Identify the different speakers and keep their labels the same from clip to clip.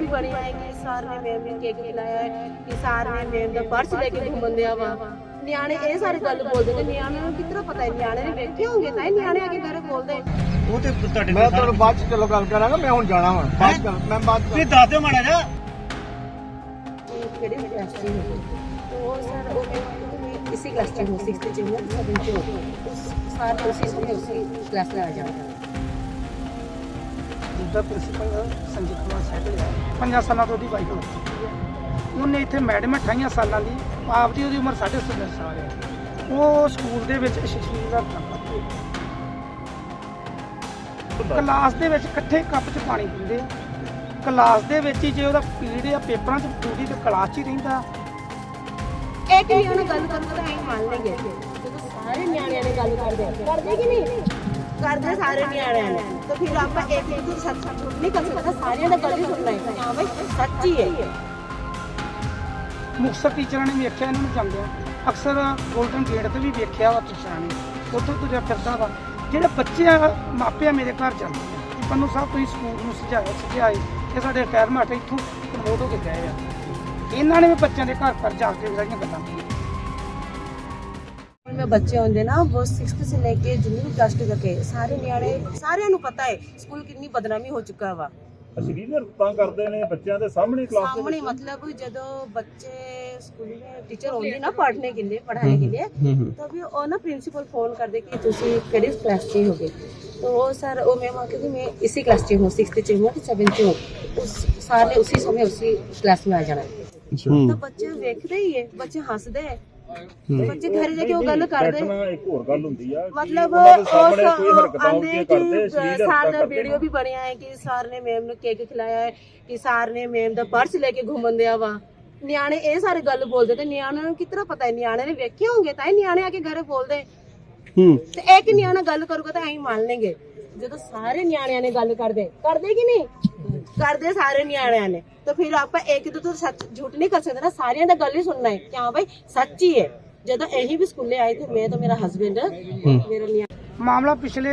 Speaker 1: ਵੀ ਬਣੀ ਹੈ ਕਿ ਸਾਰ ਨੇ ਮੈਮ ਨੂੰ ਕੇਕ ਖਿਲਾਇਆ ਹੈ ਕਿ ਸਾਰ ਨੇ ਮੈਮ ਦਾ ਪਰਸ ਲੈ ਕੇ ਘੁੰਮਣ ਦਿਆ ਵਾ। ਨਿਆਣੇ ਇਹ ਸਾਰੀ ਗੱਲ ਬੋਲਦੇ ਨੇ ਨਿਆਣੇ ਨੂੰ ਕਿਤਨਾ ਪਤਾ ਹੈ ਨਿਆਣੇ ਨੇ ਵੇਖੇ ਹੋਣਗੇ ਤਾਂ ਇਹ ਨਿਆਣੇ ਆ ਕੇ ਘਰ ਬੋਲਦੇ
Speaker 2: ਉਹ ਤੇ ਤੁਹਾਡੇ
Speaker 3: ਮੈਂ ਤੁਹਾਨੂੰ ਬਾਅਦ ਚ ਚਲੋ ਗੱਲ ਕਰਾਂਗਾ ਮੈਂ ਹੁਣ ਜਾਣਾ ਹਾਂ ਬਾਅਦ ਚ ਮੈਂ ਬਾਅਦ ਚ
Speaker 2: ਤੁਸੀਂ ਦੱਸ ਦਿਓ ਮਾੜਾ ਜਾ
Speaker 1: ਕਿਹੜੇ ਕਲਾਸ ਚ ਉਹ ਸਰ ਉਹ ਇਸੇ ਕਲਾਸ ਚ ਹੋ 6th ਚ ਹੋ 7th ਚ ਹੋ। ਸਾਰ ਉਸੇ ਉਸੇ ਕਲਾਸ ਲੈ ਆ ਜਾਓ
Speaker 4: ਦਾ ਪ੍ਰਿੰਸੀਪਲ ਸੰਜੀਤ ਕੁਮਾਰ ਸਹਿਗਲ ਹੈ ਪੰਜਾਂ ਸਾਲਾਂ ਤੋਂ ਉਹਦੀ ਵਾਈਫ ਹੋ ਹੈ। ਉਹਨੇ ਇੱਥੇ ਮੈਡਮ 28 ਸਾਲਾਂ ਦੀ ਆਪ ਦੀ ਉਹਦੀ ਉਮਰ 17.5 ਸਾਲ ਹੈ। ਉਹ ਸਕੂਲ ਦੇ ਵਿੱਚ ਅਸ਼ੀਸ਼ ਦਾ ਕੰਮ ਕਰਦੀ ਕਲਾਸ ਦੇ ਵਿੱਚ ਇਕੱਠੇ ਕੱਪ 'ਚ ਪਾਣੀ ਪੀਂਦੇ ਕਲਾਸ ਦੇ ਵਿੱਚ ਹੀ ਜੇ ਉਹਦਾ ਪੀਰੀਅਡ ਆ ਪੇਪਰਾਂ 'ਚ ਪੂਰੀ ਤੇ ਕਲਾਸ 'ਚ ਹੀ ਰਹਿੰਦਾ।
Speaker 1: ਇਹ ਕਿ ਗੱਲ ਕਰਨ ਦਾ ਟਾਈਮ ਮੰਨ ਲਈਏ। ਸਾਰੇ ਨਿਆਣਿਆਂ ਨੇ ਗੱਲ ਕਰਦੇ ਕਰਦੇ ਕਿ ਨਹੀਂ? ਕਰਦੇ ਸਾਰੇ ਨਿਆਣਿਆਂ ਨੂੰ। ਤਾਂ ਫਿਰ ਆਪਾਂ ਇੱਕ ਇੱਕ ਨੂੰ ਸੱਚ ਨਹੀਂ, ਕਦੇ ਪਤਾ ਸਾਰਿਆਂ ਦਾ ਕਦੇ ਸੁਣਨਾ ਹੈ ਹਾਂ ਬਈ, ਸੱਚੀ ਹੈ।
Speaker 4: ਮੁਕਸਰ ਟੀਚਰਾਂ ਨੇ ਵੇਖਿਆ, ਇਹਨਾਂ ਨੂੰ ਚੰਗਿਆ ਅਕਸਰ ਗੋਲਡਨ ਗੇਟ ਤੇ ਵੀ ਵੇਖਿਆ ਵਾ ਟੀਚਰਾਂ ਨੇ। ਉੱਥੋਂ ਤੁਰਿਆ ਫਿਰਦਾ ਵਾ, ਜਿਹੜੇ ਬੱਚੇ ਆ ਮਾਪਿਆਂ ਮੇਰੇ ਘਰ ਜਾਂਦੇ ਆ। ਪੰਨੂ ਸਾਹਿਬ ਤੁਸੀਂ ਸਕੂਲ ਨੂੰ ਸੁਝਾਇਆ ਸੁਝਾਏ ਕਿ ਸਾਡੇ ਰਿਟਾਇਰਮੈਂਟ ਇੱਥੋਂ ਪ੍ਰਮੋਟ ਹੋ ਕੇ ਗਏ ਆ। ਇਹਨਾਂ ਨੇ ਵੀ ਬੱਚਿਆਂ ਦੇ ਘਰ ਘਰ ਜਾ ਕੇ ਵਿਚਾਰੀਆਂ ਗੱਲਾਂ ਕੀਤੀਆਂ।
Speaker 1: में बच्चे होंगे ना वो सिक्स से लेके जूनियर क्लास तक के सारे न्याणे सारे ਨੂੰ ਪਤਾ ਹੈ ਸਕੂਲ ਕਿੰਨੀ ਬਦਨਾਮੀ ਹੋ ਚੁੱਕਾ ਵਾ
Speaker 5: ਅਸ਼ਲੀਲ ਹਰਕਤਾਂ ਕਰਦੇ ਨੇ ਬੱਚਿਆਂ ਦੇ ਸਾਹਮਣੇ ਕਲਾਸ ਦੇ
Speaker 1: सामने मतलब ਜਦੋਂ ਬੱਚੇ ਸਕੂਲ में टीचर होंगे ना पढ़ने के लिए पढ़ाने के लिए तभी वो ना प्रिंसिपल फोन कर दे कि ਤੁਸੀਂ ਕਿਹੜੀ ਕਲਾਸ 'ਚ ਹੋਗੇ तो वो सर वो मैम आके कि मैं इसी क्लास 'ਚ हूँ सिक्स 'ਚ हूँ सेवन 'ਚ हूँ उस सर ने उसी समय उसी क्लास में आ जाना तो ਬੱਚੇ ਵੇਖਦੇ ਹੀ ਹੈ ਬੱਚੇ ਹੱਸਦੇ ਹੈ ਬੱਚੇ ਘਰੇ ਜਾ ਕੇ ਉਹ ਗੱਲ ਕਰਦੇ।
Speaker 5: ਬੈਠਣਾ ਇੱਕ ਹੋਰ ਗੱਲ ਹੁੰਦੀ ਆ ਕਿ
Speaker 1: ਮਤਲਬ
Speaker 5: ਉਹਨਾਂ ਦੇ
Speaker 1: ਉਸ
Speaker 5: ਸਾਹਮਣੇ ਕੋਈ ਹਰਕਤਾਂ
Speaker 1: ਆਂਦੇ
Speaker 5: ਹੁੰਦੀਆਂ
Speaker 1: ਕਿ
Speaker 5: ਕਰਦੇ ਅਸ਼ਲੀਲ
Speaker 1: ਸਰ
Speaker 5: ਹਰਕਤਾਂ
Speaker 1: ਦਾ
Speaker 5: ਕਰਦੇ
Speaker 1: ਵੀਡੀਓ ਵੀ ਬਣਿਆ ਹੈ ਕਿ ਸਰ ਨੇ ਮੈਮ ਨੂੰ ਕੇਕ ਖਿਲਾਇਆ ਹੈ ਕਿ ਸਰ ਨੇ ਮੈਮ ਦਾ ਪਰਸ ਲੈ ਕੇ ਘੁੰਮਣ ਦਿਆ ਵਾ। ਨਿਆਣੇ ਇਹ ਸਾਰੇ ਗੱਲ ਬੋਲਦੇ ਤੇ ਨਿਆਣਿਆਂ ਨੂੰ ਕਿਤਨਾ ਪਤਾ ਹੈ? ਨਿਆਣੇ ਨੇ ਵੇਖੇ ਹੋਣਗੇ ਤਾਂ ਹੀ ਨਿਆਣੇ ਆ ਕੇ ਘਰੇ ਬੋਲਦੇ। ਤੇ ਇੱਕ ਨਿਆਣਾ ਗੱਲ ਕਰੂਗਾ ਤਾਂ ਅਸੀਂ ਮੰਨ ਲੈਂਗੇ ਜਦੋਂ ਸਾਰੇ ਨਿਆਣਿਆਂ ਨੇ ਗੱਲ ਕਰਦੇ ਕਰਦੇ ਕਿ ਨਹੀਂ? ਕਰਦੇ ਸਾਰੇ ਨਿਆਣਿਆਂ ਨੇ। ਤਾਂ ਫਿਰ ਆਪਾਂ ਇੱਕ ਦੂਜੇ ਤੋਂ ਸੱਚ ਝੂਠ ਨਹੀਂ ਕਰ ਸਕਦੇ ਨਾ ਸਾਰਿਆਂ ਦਾ ਗੱਲ ਹੀ ਸੁਣਨਾ ਹੈ ਕਿ ਹਾਂ ਭਾਈ ਸੱਚ ਹੀ ਹੈ। ਜਦੋਂ ਇਹੀ ਵੀ ਸਕੂਲੇ ਆਏ ਤੇ ਮੈਂ ਤਾਂ ਮੇਰਾ ਹਸਬੰਡ ਮੇਰਾ ਨਿਆ
Speaker 4: ਮਾਮਲਾ ਪਿਛਲੇ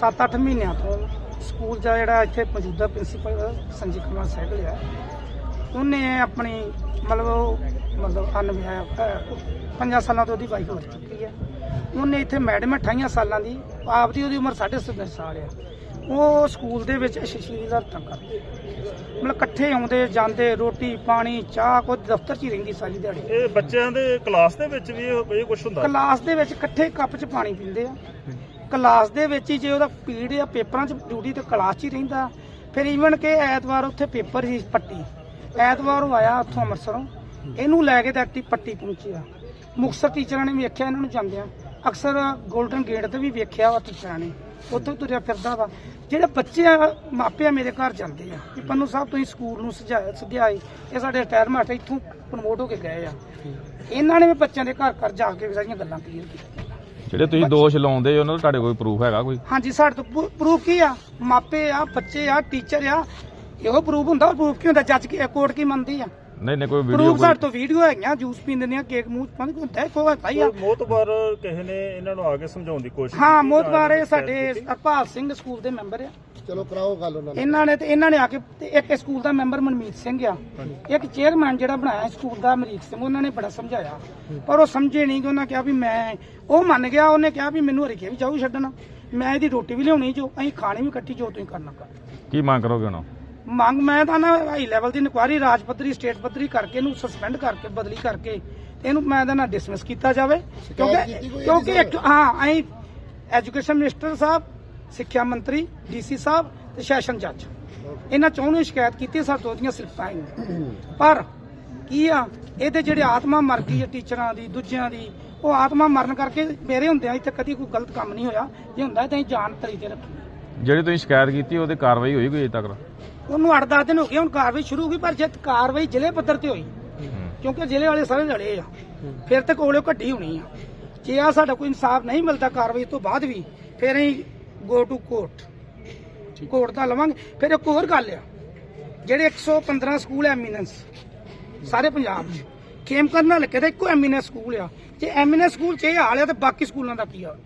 Speaker 4: 7-8 ਮਹੀਨਿਆਂ ਤੋਂ ਸਕੂਲ ਦਾ ਜਿਹੜਾ ਇੱਥੇ ਮੌਜੂਦਾ ਪ੍ਰਿੰਸੀਪਲ ਸੰਜੀਤ ਕੁਮਾਰ ਸਹਿਗਲ ਹੈ ਉਹਨੇ ਆਪਣੀ ਮਤਲਬ ਉਹ ਮਤਲਬ ਅਨਵਿਆਹ ਪੰਜਾਂ ਸਾਲਾਂ ਤੋਂ ਉਹਦੀ ਵਾਈਫ ਹੋ ਚੁੱਕੀ ਹੈ। ਉਹਨੇ ਇੱਥੇ ਮੈਡਮ 28 ਸਾਲਾਂ ਦੀ ਆਪਦੀ ਉਹਦੀ ਉਮਰ 7.5 ਸਾਲ ਆ। ਉਹ ਸਕੂਲ ਦੇ ਵਿੱਚ ਅਸ਼ਲੀਲ ਹਰਕਤਾਂ ਕਰਦੀ ਮਤਲਬ ਇਕੱਠੇ ਆਉਂਦੇ ਜਾਂਦੇ ਰੋਟੀ ਪਾਣੀ ਚਾਹ ਕੋਈ ਦਫ਼ਤਰ 'ਚ ਹੀ ਰਹਿੰਦੀ ਸਾਰੀ ਦਿਹਾੜੀ।
Speaker 5: ਇਹ ਬੱਚਿਆਂ ਦੇ ਕਲਾਸ ਦੇ ਵਿੱਚ ਵੀ ਇਹ ਇਹ ਕੁਝ ਹੁੰਦਾ?
Speaker 4: ਕਲਾਸ ਦੇ ਵਿੱਚ ਇਕੱਠੇ ਕੱਪ 'ਚ ਪਾਣੀ ਪੀਂਦੇ ਆ। ਕਲਾਸ ਦੇ ਵਿੱਚ ਹੀ ਜੇ ਉਹਦਾ ਪੀਰੀਅਡ ਜਾਂ ਪੇਪਰਾਂ 'ਚ ਡਿਊਟੀ ਤੇ ਕਲਾਸ 'ਚ ਹੀ ਰਹਿੰਦਾ। ਫਿਰ ਈਵਨ ਕਿ ਐਤਵਾਰ ਉੱਥੇ ਪੇਪਰ ਸੀ ਪੱਟੀ। ਐਤਵਾਰ ਉਹ ਆਇਆ ਉੱਥੋਂ ਅੰਮ੍ਰਿਤਸਰੋਂ। ਇਹਨੂੰ ਲੈ ਕੇ ਤਾਂ ਐਕਟੀ ਪੱਟੀ ਪਹੁੰਚਿਆ। ਮੁਕਤਸਰ ਟੀਚਰਾਂ ਨੇ ਵੇਖਿਆ ਇਹਨਾਂ ਨੂੰ ਜਾਂਦਿਆਂ। ਅਕਸਰ 골ਡਨ ਗੇਟ ਤੇ ਵੀ ਵੇਖਿਆ ਵਾ ਟੀਚਰਾਂ ਨੇ। ਉੱਥੋਂ ਤੁਰਿਆ ਫਿਰਦਾ ਵਾ। ਜਿਹੜੇ ਬੱਚੇ ਆ ਮਾਪੇ ਆ ਮੇਰੇ ਘਰ ਜਾਂਦੇ ਆ। ਕਿ ਪੰਨੂ ਸਾਹਿਬ ਤੁਸੀਂ ਸਕੂਲ ਨੂੰ ਸਜਾਇਆ ਸਜਾਏ ਇਹ ਸਾਡੇ ਰਿਟਾਇਰਮੈਂਟ ਇੱਥੋਂ ਪ੍ਰਮੋਟ ਹੋ ਕੇ ਗਏ ਆ। ਇਹਨਾਂ ਨੇ ਵੀ ਬੱਚਿਆਂ ਦੇ ਘਰ ਘਰ ਜਾ ਕੇ ਸਾਰੀਆਂ ਗੱਲਾਂ ਕਲੀਅਰ ਕੀਤੀਆਂ।
Speaker 6: ਜਿਹੜੇ ਤੁਸੀਂ ਦੋਸ਼ ਲਾਉਂਦੇ ਹੋ ਉਹਨਾਂ ਦਾ ਤੁਹਾਡੇ ਕੋਲ ਪ੍ਰੂਫ ਹੈਗਾ ਕੋਈ?
Speaker 4: ਹਾਂਜੀ ਸਾਡੇ ਤੋਂ ਪ੍ਰੂਫ ਕੀ ਆ? ਮਾਪੇ ਆ ਬੱਚੇ ਆ ਟੀਚਰ ਆ। ਇਹੋ ਪ੍ਰੂਫ ਹੁੰਦਾ ਪ੍ਰੂਫ ਕੀ ਹੁੰਦਾ? ਜੱਜ ਕੀ ਕੋਰਟ ਕੀ ਮੰਨਦੀ ਆ?
Speaker 6: ਨਹੀਂ ਨਹੀਂ ਕੋਈ ਵੀਡੀਓ
Speaker 4: ਪ੍ਰੂਫ ਸਾਡੇ ਤੋਂ ਵੀਡੀਓ ਹੈਗੀਆਂ ਜੂਸ ਪੀਂਦੇ ਨੇ ਕੇਕ ਮੂੰਹ ਚ ਪਾਉਂਦੇ ਹੁੰਦਾ ਕੋ ਹੈ ਆ
Speaker 5: ਕੋਈ ਮੋਤਬਰ ਕਿਸੇ ਨੇ ਇਹਨਾਂ ਨੂੰ ਆ ਕੇ ਸਮਝਾਉਣ ਦੀ ਕੋਸ਼ਿਸ਼
Speaker 4: ਹਾਂ ਮੋਤਬਾਰੇ
Speaker 5: ਜਾਂ
Speaker 4: ਸਾਡੇ? ਹਰਪਾਲ ਸਿੰਘ ਸਕੂਲ ਦੇ ਮੈਂਬਰ ਆ।
Speaker 3: ਚਲੋ ਕਰਾਓ ਗੱਲ ਉਹਨਾਂ ਨਾਲ।
Speaker 4: ਇਹਨਾਂ ਨੇ ਤੇ ਇਹਨਾਂ ਨੇ ਆ ਕੇ ਤੇ ਇੱਕ ਸਕੂਲ ਦਾ ਮੈਂਬਰ ਮਨਮੀਤ ਸਿੰਘ ਆ। ਇੱਕ ਚੇਅਰਮੈਨ ਜਿਹੜਾ ਬਣਾਇਆ ਸਕੂਲ ਦਾ ਅਮਰੀਕ ਸਿੰਘ ਉਹਨਾਂ ਨੇ ਬੜਾ ਸਮਝਾਇਆ। ਪਰ ਉਹ ਸਮਝੇ ਨਹੀਂ ਕਿ ਉਹਨਾਂ ਕਿਹਾ ਵੀ ਮੈਂ ਉਹ ਮੰਨ ਗਿਆ ਉਹਨੇ ਕਿਹਾ ਵੀ ਮੈਨੂੰ ਹਰੀਕੇ ਵੀ ਜਾਊ ਛੱਡਣਾ। ਮੈਂ ਇਹਦੀ ਰੋਟੀ ਵੀ ਲਿਆਉਣੀ ਜੋ ਅਸੀਂ ਖਾਣੀ ਵੀ ਇਕੱਠੀ ਜੋ ਤੁਸੀਂ ਕਰਨਾ ਕਰ।
Speaker 6: ਕੀ ਮੰਗ ਕਰੋਗੇ ਹੁਣ
Speaker 4: ਮੰਗ ਮੈਂ ਤਾਂ ਨਾ ਹਾਈ ਲੈਵਲ ਦੀ ਇਨਕੁਆਇਰੀ ਰਾਜ ਪੱਧਰੀ ਸਟੇਟ ਪੱਧਰੀ ਕਰਕੇ ਇਹਨੂੰ ਸਸਪੈਂਡ ਕਰਕੇ ਬਦਲੀ ਕਰਕੇ ਤੇ ਇਹਨੂੰ ਮੈਂ ਤਾਂ ਨਾ ਡਿਸਮਿਸ ਕੀਤਾ ਜਾਵੇ। ਕਿਉਂਕਿ ਕਿਉਂਕਿ ਇੱਕ ਹਾਂ ਅਸੀਂ ਐਜੂਕੇਸ਼ਨ ਮਿਨਿਸਟਰ ਸਾਹਿਬ ਸਿੱਖਿਆ ਮੰਤਰੀ ਡੀਸੀ ਸਾਹਿਬ ਤੇ ਸੈਸ਼ਨ ਜੱਜ ਇਹਨਾਂ ਚੋਂ ਨੂੰ ਸ਼ਿਕਾਇਤ ਕੀਤੀ ਤੋਂ ਉਹਦੀਆਂ ਸਿਫਤਾਂ ਆਈਆਂ ਪਰ ਕੀ ਆ ਇਹਦੇ ਜਿਹੜੇ ਆਤਮਾ ਮਰ ਗਈ ਹੈ ਟੀਚਰਾਂ ਦੀ ਦੂਜਿਆਂ ਦੀ ਉਹ ਆਤਮਾ ਮਰਨ ਕਰਕੇ ਮੇਰੇ ਹੁੰਦਿਆਂ ਇੱਥੇ ਕਦੀ ਕੋਈ ਗਲਤ ਕੰਮ ਨਹੀਂ ਹੋਇਆ। ਜੇ ਹੁੰਦਾ ਤਾਂ ਜਾਨ ਤਰੀ ਤੇ ਰੱਖੀ।
Speaker 6: ਜਿਹੜੀ ਤੁਸੀਂ ਸ਼ਿਕਾਇਤ ਕੀਤੀ, ਉਹਦੀ ਕਾਰਵਾਈ ਹੋਈ ਕੋਈ ਅਜੇ ਤੱਕ?
Speaker 4: ਉਹਨੂੰ 8-10 ਦਿਨ ਹੋ ਗਏ, ਹੁਣ ਕਾਰਵਾਈ ਸ਼ੁਰੂ ਹੋ ਗਈ ਪਰ ਜੇ ਕਾਰਵਾਈ ਜ਼ਿਲ੍ਹੇ ਪੱਧਰ ਤੇ ਹੋਈ, ਕਿਉਂਕਿ ਜ਼ਿਲ੍ਹੇ ਵਾਲੇ ਸਾਰੇ ਲੜੇ ਆ, ਫਿਰ ਤੇ ਕੋਲੇ ਘੱਟੀ ਹੋਣੀ ਆ। ਜੇ ਆ ਸਾਡਾ ਕੋਈ ਇਨਸਾਫ ਨਹੀਂ ਮਿਲਦਾ ਕਾਰਵਾਈ ਤੋਂ ਬਾਅਦ ਵੀ, ਫਿਰ ਅਸੀਂ ਗੋ ਟੂ ਕੋਰਟ ਕੋਰਟ ਦਾ ਲਵਾਂਗੇ। ਫਿਰ ਇੱਕ ਹੋਰ ਗੱਲ ਆ, ਜਿਹੜੇ 115 ਸਕੂਲ ਐਮੀਨੈਂਸ ਸਾਰੇ ਪੰਜਾਬ 'ਚ ਖੇਮ ਕਰਨ ਨਾਲ ਕਿਤੇ ਇੱਕੋ ਐਮੀਨੈਂਸ ਸਕੂਲ ਆ। ਜੇ ਐਮੀਨੈਂਸ ਸਕੂਲ 'ਚ ਇਹ ਹਾਲ ਆ, ਤੇ ਬਾਕੀ ਸਕੂਲਾਂ ਦਾ ਕੀ ਹਾਲ?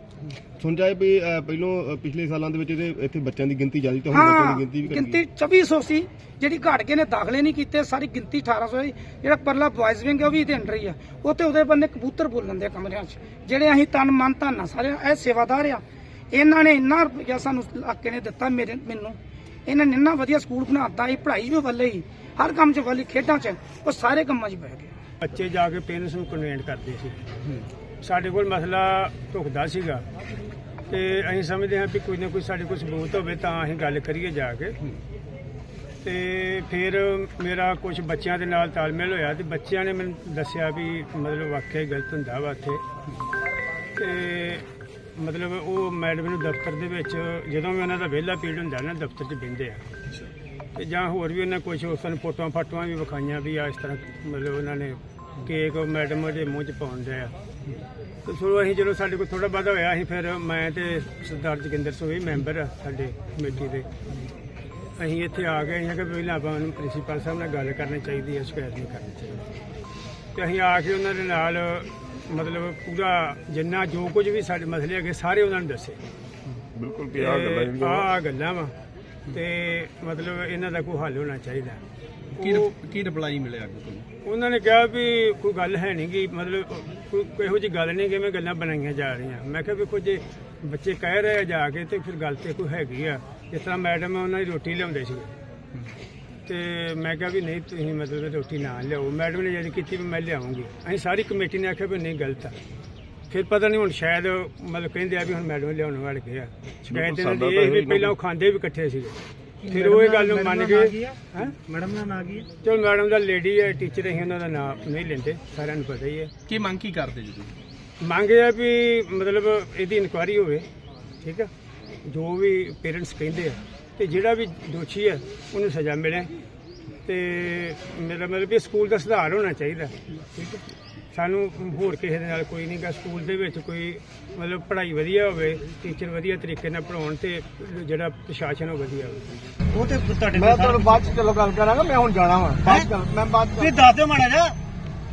Speaker 7: ਸੁਣ ਜਾਏ ਵੀ ਅਹ, ਪਹਿਲੋਂ ਅਹ, ਪਿਛਲੇ ਸਾਲਾਂ ਦੇ ਵਿੱਚ ਇਹਦੇ ਇੱਥੇ ਬੱਚਿਆਂ ਦੀ ਗਿਣਤੀ ਜ਼ਿਆਦਾ ਤੇ ਹੁਣ ਬੱਚਿਆਂ
Speaker 4: ਹਾਂ
Speaker 7: ਦੀ ਗਿਣਤੀ ਵੀ ਘਟ
Speaker 4: ਗਿਣਤੀ
Speaker 7: ਗਈ
Speaker 4: 2400 ਸੀ ਜਿਹੜੀ ਘਟ ਕੇ ਨੇ ਦਾਖਲੇ ਨਹੀਂ ਕੀਤੇ ਸਾਰੀ ਗਿਣਤੀ 1800 ਹੈ। ਜਿਹੜਾ ਪਰਲਾ ਬॉयਜ਼ ਵਿੰਗ ਹੈ ਉਹ ਵੀ ਇਹਦੇ ਅੰਡਰ ਹੀ ਆ। ਉੱਥੇ ਉਹਦੇ ਬੰਨੇ ਕਬੂਤਰ ਬੋਲਣ ਦੇ ਕਮਰਿਆਂ 'ਚ। ਜਿਹੜੇ ਅਸੀਂ ਤਨ ਮਨ ਧਨ ਸਾਰੇ ਇਹ ਸੇਵਾਦਾਰ ਆ। ਇਹਨਾਂ ਨੇ ਇੰਨਾ ਰੁਪਇਆ ਸਾਨੂੰ ਇਲਾਕੇ ਨੇ ਦਿੱਤਾ ਮੇਰੇ ਮੈਨੂੰ। ਇਹਨਾਂ ਨੇ ਇੰਨਾ ਵਧੀਆ ਸਕੂਲ ਬਣਾਤਾ ਇਹ ਪੜ੍ਹਾਈ ਵੀ ਵੱਲੇ ਹੀ। ਹਰ ਕੰਮ 'ਚ ਵੱਲੇ ਖੇਡਾਂ 'ਚ। ਉਹ ਸਾਰੇ ਕੰਮਾਂ 'ਚ ਬਹਿ ਗਏ।
Speaker 8: ਬੱਚੇ ਜਾ ਕੇ ਪੇਰੈਂਟਸ ਨੂੰ ਕਨਵੈਂਟ ਕਰਦੇ ਸੀ। ਸਾਡੇ ਕੋਲ ਮਸਲਾ ਢੁਕਦਾ ਸੀਗਾ। ਤੇ ਅਸੀਂ ਸਮਝਦੇ ਹਾਂ ਵੀ ਕੋਈ ਨਾ ਕੋਈ ਸਾਡੇ ਕੋਲ ਸਬੂਤ ਹੋਵੇ ਤਾਂ ਅਸੀਂ ਗੱਲ ਕਰੀਏ ਜਾ ਕੇ। ਤੇ ਫਿਰ ਮੇਰਾ ਕੁਝ ਬੱਚਿਆਂ ਦੇ ਨਾਲ ਤਾਲਮੇਲ ਹੋਇਆ ਤੇ ਬੱਚਿਆਂ ਨੇ ਮੈਨੂੰ ਦੱਸਿਆ ਵੀ ਮਤਲਬ ਵਾਕਿਆ ਹੀ ਗਲਤ ਹੁੰਦਾ ਵਾ ਇੱਥੇ। ਤੇ ਮਤਲਬ ਉਹ ਮੈਡਮ ਨੂੰ ਦਫ਼ਤਰ ਦੇ ਵਿੱਚ ਜਦੋਂ ਵੀ ਉਹਨਾਂ ਦਾ ਵਿਹਲਾ ਪੀਰੀਅਡ ਹੁੰਦਾ ਨਾ ਦਫ਼ਤਰ 'ਚ ਬਹਿੰਦੇ ਆ। ਤੇ ਜਾਂ ਹੋਰ ਵੀ ਉਹਨਾਂ ਕੁਝ ਉਸ ਨੂੰ ਫੋਟੋਆਂ ਫਾਟੋਆਂ ਵੀ ਵਿਖਾਈਆਂ ਵੀ ਆ ਇਸ ਤਰ੍ਹਾਂ ਮਤਲਬ ਉਹਨਾਂ ਨੇ ਕੇਕ ਮੈਡਮ ਦੇ ਮੂੰਹ 'ਚ ਪਾਉਣ ਡਿਆ ਤੇ ਚਲੋ ਅਸੀਂ ਜਦੋਂ ਸਾਡੇ ਕੋਲ ਥੋੜਾ ਬਹੁਤਾ ਹੋਇਆ ਅਸੀਂ ਫਿਰ ਮੈਂ ਤੇ ਸਰਦਾਰ ਜੋਗਿੰਦਰ ਸੋਹੀ ਮੈਂਬਰ ਆ ਸਾਡੇ ਕਮੇਟੀ ਦੇ। ਅਸੀਂ ਇੱਥੇ ਆ ਗਏ ਅਸੀਂ ਕਿ ਪਹਿਲਾਂ ਆਪਾਂ ਨੂੰ ਪ੍ਰਿੰਸੀਪਲ ਸਾਹਿਬ ਨਾਲ ਗੱਲ ਕਰਨੀ ਚਾਹੀਦੀ ਹੈ ਸ਼ਿਕਾਇਤ ਨਹੀਂ ਕਰਨੀ ਚਾਹੀਦੀ। ਤੇ ਅਸੀਂ ਆ ਕੇ ਉਹਨਾਂ ਦੇ ਨਾਲ ਮਤਲਬ ਪੂਰਾ ਜਿੰਨਾ ਜੋ ਕੁਝ ਵੀ ਸਾਡੇ ਮਸਲੇ ਹੈਗੇ ਸਾਰੇ ਉਹਨਾਂ ਨੂੰ ਦੱਸੇ।
Speaker 6: ਬਿਲਕੁਲ
Speaker 8: ਤੇ ਆਹ ਗੱਲਾਂ ਵਾ। ਤੇ ਮਤਲਬ ਇਹਨਾਂ ਦਾ ਕੋਈ ਹੱਲ ਹੋਣਾ ਚਾਹੀਦਾ।
Speaker 7: ਕੀ ਰਿਪਲਾਈ ਮਿਲਿਆ ਤੁਹਾਨੂੰ?
Speaker 8: ਉਹਨਾਂ ਨੇ ਕਿਹਾ ਵੀ ਕੋਈ ਗੱਲ ਹੈ ਨਹੀਂ ਗੀ ਮਤਲਬ ਕੋਈ ਕੋਈ ਇਹੋ ਜਿਹੀ ਗੱਲ ਨਹੀਂ ਕਿ ਮੈਂ ਗੱਲਾਂ ਬਣਾਈਆਂ ਜਾ ਰਹੀਆਂ। ਮੈਂ ਕਿਹਾ ਵੀ ਕੁਝ ਬੱਚੇ ਕਹਿ ਰਹੇ ਆ ਜਾ ਕੇ ਤੇ ਫਿਰ ਗੱਲ ਤੇ ਕੋਈ ਹੈਗੀ ਆ। ਜਿਸ ਤਰ੍ਹਾਂ ਮੈਡਮ ਉਹਨਾਂ ਦੀ ਰੋਟੀ ਲਿਆਉਂਦੇ ਸੀ। ਤੇ ਮੈਂ ਕਿਹਾ ਵੀ ਨਹੀਂ ਤੁਸੀਂ ਮਤਲਬ ਰੋਟੀ ਨਾ ਲਿਆਓ। ਮੈਡਮ ਨੇ ਜਿਹੜੀ ਕੀਤੀ ਵੀ ਮੈਂ ਲਿਆਉਂਗੀ। ਅਸੀਂ ਸਾਰੀ ਕਮੇਟੀ ਨੇ ਆਖਿਆ ਵੀ ਨਹੀਂ ਗਲਤ ਆ। ਫਿਰ ਪਤਾ ਨਹੀਂ ਹੁਣ ਸ਼ਾਇਦ ਮਤਲਬ ਕਹਿੰਦੇ ਆ ਵੀ ਹੁਣ ਮੈਡਮ ਲਿਆਉਣ ਵੜ ਗਏ ਆ। ਸ਼ਿਕਾਇਤ ਇਹਨਾਂ ਦੀ ਇਹ ਵੀ ਪਹਿਲਾਂ ਉਹ ਖਾਂਦੇ ਵੀ ਇਕੱਠੇ ਸੀਗੇ। ਫਿਰ ਉਹ ਇਹ ਗੱਲ ਨੂੰ ਮੰਨ ਗਏ। ਹੈਂ?
Speaker 2: ਮੈਡਮ ਦਾ ਨਾਂ ਕੀ ਹੈ?
Speaker 8: ਚਲੋ ਮੈਡਮ ਦਾ ਲੇਡੀ ਹੈ ਟੀਚਰ ਅਸੀਂ ਉਹਨਾਂ ਦਾ ਨਾਮ ਨਹੀਂ ਲੈਂਦੇ ਸਾਰਿਆਂ ਨੂੰ ਪਤਾ ਹੀ ਹੈ।
Speaker 7: ਕੀ ਮੰਗ ਕੀ ਕਰਦੇ ਜੀ ਤੁਸੀਂ?
Speaker 8: ਮੰਗ ਇਹ ਹੈ ਵੀ ਮਤਲਬ ਇਹਦੀ ਇਨਕੁਆਇਰੀ ਹੋਵੇ ਠੀਕ ਹੈ ਜੋ ਵੀ ਪੇਰੈਂਟਸ ਕਹਿੰਦੇ ਆ ਤੇ ਜਿਹੜਾ ਵੀ ਦੋਸ਼ੀ ਹੈ ਉਹਨੂੰ ਸਜ਼ਾ ਮਿਲੇ। ਤੇ ਮੇਰਾ ਮਤਲਬ ਵੀ ਸਕੂਲ ਦਾ ਸੁਧਾਰ ਹੋਣਾ ਚਾਹੀਦਾ ਠੀਕ ਹੈ ਸਾਨੂੰ ਹੋਰ ਕਿਸੇ ਦੇ ਨਾਲ ਕੋਈ ਨਹੀਂ ਗਾ ਸਕੂਲ ਦੇ ਵਿੱਚ ਕੋਈ ਮਤਲਬ ਪੜ੍ਹਾਈ ਵਧੀਆ ਹੋਵੇ ਟੀਚਰ ਵਧੀਆ ਤਰੀਕੇ ਨਾਲ ਪੜਾਉਣ ਤੇ ਜਿਹੜਾ ਪ੍ਰਸ਼ਾਸਨ ਉਹ ਵਧੀਆ ਹੋਵੇ।
Speaker 2: ਉਹ ਤੇ ਤੁਹਾਡੇ
Speaker 3: ਮੈਂ ਤੁਹਾਨੂੰ ਬਾਅਦ ਚ ਚਲੋ ਗੱਲ ਕਰਾਂਗਾ ਮੈਂ ਹੁਣ ਜਾਣਾ ਵਾ। ਬਾਅਦ ਚ ਮੈਂ ਬਾਅਦ ਚ
Speaker 2: ਤੁਸੀਂ ਦੱਸ ਦਿਓ ਮਾੜਾ ਜਿਹਾ।